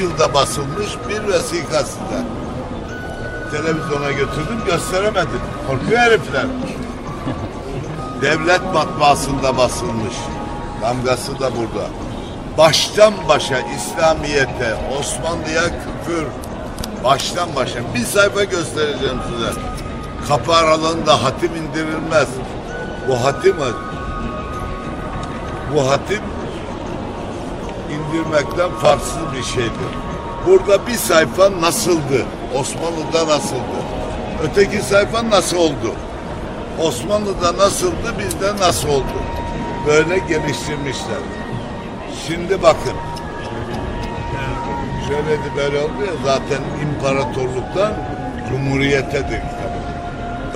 yılda basılmış bir vesika size. Televizyona götürdüm gösteremedim. Korkuyor herifler. Devlet matbaasında basılmış. Damgası da burada. Baştan başa İslamiyete, Osmanlı'ya küfür. Baştan başa. Bir sayfa göstereceğim size. Kapı aralığında hatim indirilmez. Bu hatim bu hatim indirmekten farksız bir şeydir. Burada bir sayfa nasıldı? Osmanlı'da nasıldı? Öteki sayfa nasıl oldu? Osmanlı'da nasıldı, bizde nasıl oldu? Böyle geliştirmişler. Şimdi bakın. Şöyle de böyle oldu ya zaten imparatorluktan cumhuriyetedir kitap.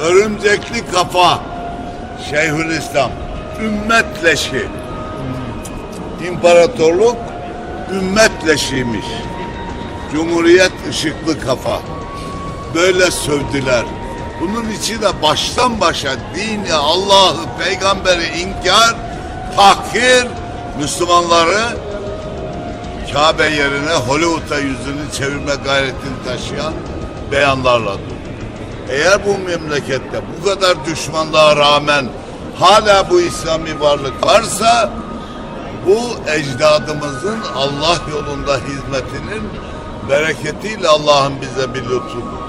Örümcekli kafa. Şeyhülislam. Ümmet leşi. İmparatorluk ümmet leşiymiş. Cumhuriyet ışıklı kafa. Böyle sövdüler. Bunun için de baştan başa dini, Allah'ı, peygamberi inkar, tahkir, Müslümanları Kabe yerine Hollywood'a yüzünü çevirme gayretini taşıyan beyanlarla. Eğer bu memlekette bu kadar düşmanlığa rağmen hala bu İslami varlık varsa bu ecdadımızın Allah yolunda hizmetinin bereketiyle Allah'ın bize bir lütfudur.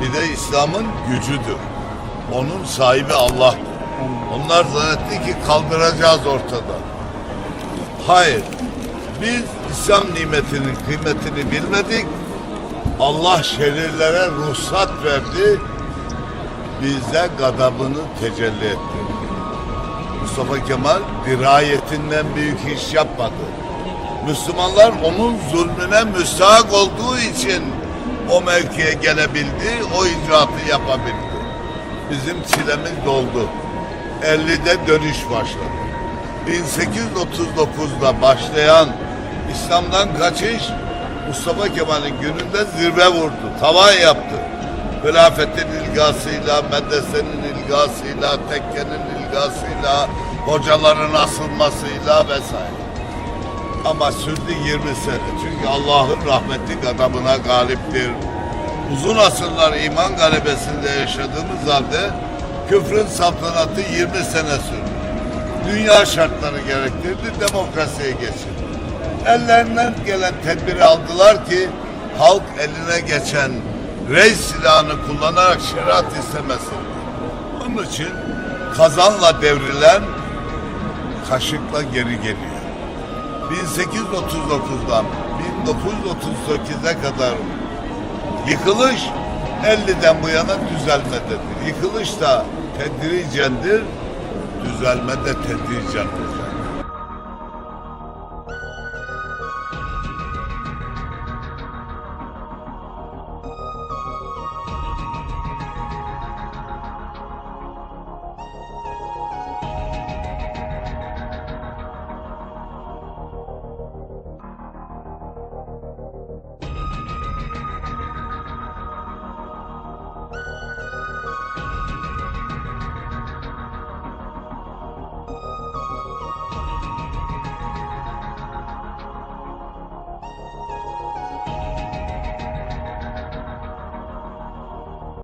Bir de İslam'ın gücüdür. Onun sahibi Allah'tır. Onlar zannetti ki kaldıracağız ortada. Hayır. Biz İslam nimetinin kıymetini bilmedik. Allah şerirlere ruhsat verdi. Bize gadabını tecelli etti. Mustafa Kemal dirayetinden büyük iş yapmadı. Müslümanlar onun zulmüne müstahak olduğu için o mevkiye gelebildi, o icraatı yapabildi. Bizim çilemiz doldu. 50'de dönüş başladı. 1839'da başlayan İslam'dan kaçış Mustafa Kemal'in gününde zirve vurdu, tavan yaptı. Hilafetin ilgasıyla, medresenin ilgasıyla, tekkenin ilgasıyla, hocaların asılmasıyla vesaire. Ama sürdü 20 sene. Çünkü Allah'ın rahmeti gadabına galiptir. Uzun asırlar iman galebesinde yaşadığımız halde küfrün saltanatı 20 sene sürdü. Dünya şartları gerektirdi, demokrasiye geçildi. Ellerinden gelen tedbiri aldılar ki halk eline geçen reis silahını kullanarak şeriat istemesin. Onun için kazanla devrilen kaşıkla geri geliyor. 1839'dan 1938'e kadar yıkılış 50'den bu yana düzelmededir. Yıkılış da tedricendir, düzelme de tedricendir.